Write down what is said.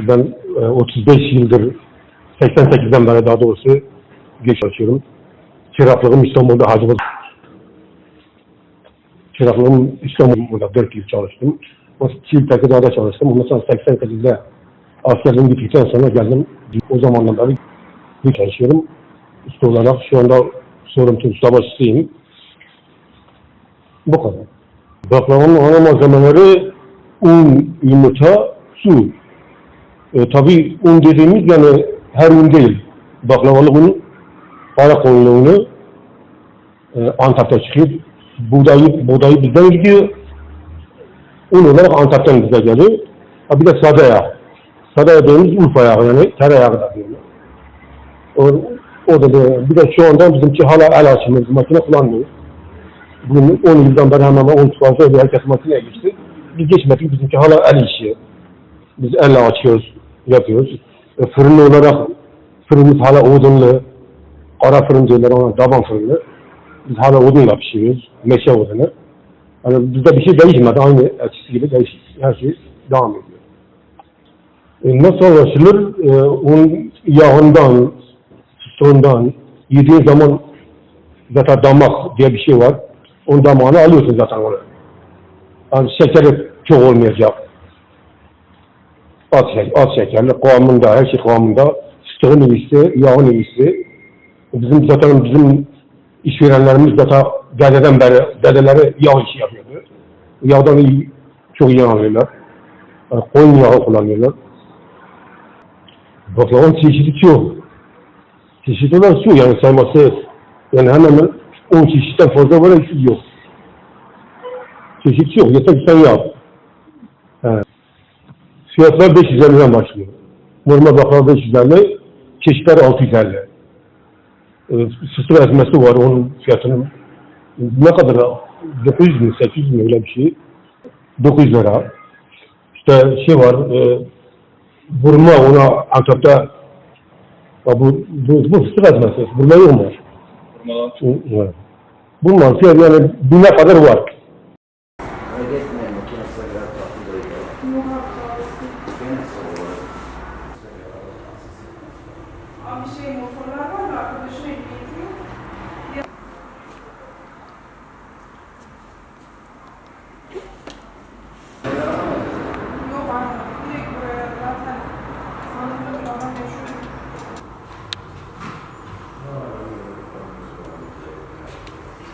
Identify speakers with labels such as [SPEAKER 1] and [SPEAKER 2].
[SPEAKER 1] Ben e, 35 yıldır, 88'den beri daha doğrusu geç çalışıyorum. Çıraklığım İstanbul'da Hacıbaz. Çıraklığım İstanbul'da 4 yıl çalıştım. O Çiğ Dağ'da çalıştım. Ondan sonra 88'de askerliğim bittikten sonra geldim. O zamandan beri bir çalışıyorum. Usta olarak şu anda sorumlu usta başçısıyım. Bu kadar. Baklavanın ana malzemeleri un, yumurta, su. E, tabii un dediğimiz yani her un değil. Baklavalı un para koyuluğunu e, Antep'te çıkıyor. Buğdayı, buğdayı bizden gidiyor. Un olarak Antep'ten bize geliyor. Ha bir de. Sade yağ dediğimiz Urfa yağı yani tereyağı da diyorlar. O, o da bir, bir de şu anda bizimki hala el açımı makine kullanmıyor. Bugün 10 yıldan beri hemen 10 fazla. Herkes makineye geçti. Biz geçmedik. Bizimki hala el işi. Biz elle açıyoruz, yapıyoruz. E, fırınlı olarak fırınımız hala odunlu. Ara fırın diyorlar ona, daban fırını. Biz hala odunla pişiriyoruz. Meşe odunu. Yani bizde bir şey değişmedi. Aynı eskisi gibi değiş, her şey devam ediyor. E, nasıl ulaşılır? E, un yağından, suyundan yediğin zaman zaten damak diye bir şey var. Onun damağını alıyorsun zaten onu. Yani şekeri çok olmayacak. Az, şek az şekerli, kıvamında, her şey kıvamında. Sütün iyisi, yağın iyisi. Bizim zaten bizim işverenlerimiz zaten dededen beri, dedeleri yağ işi yapıyordu. Yağdan iyi, çok iyi alıyorlar. Yani koyun yağı kullanıyorlar. Baklavanın çeşidi çok. Çeşidi var şu yani sayması yani hemen hemen 10 çeşitten fazla var hiç yok. Çeşit yok. Yeter ki sen yap. Fiyatlar 550'den başlıyor. Normal baklava 550, çeşitler 650. Ee, Sıfır ezmesi var onun fiyatının ne kadar 900 mi 800 mi öyle bir şey. 900 lira. İşte şey var e, burma ona Antep'te bu, bu, bu fıstık ezmesi. Burma yok mu?
[SPEAKER 2] Burmadan
[SPEAKER 1] Evet. Bu mantığı yani bine kadar var.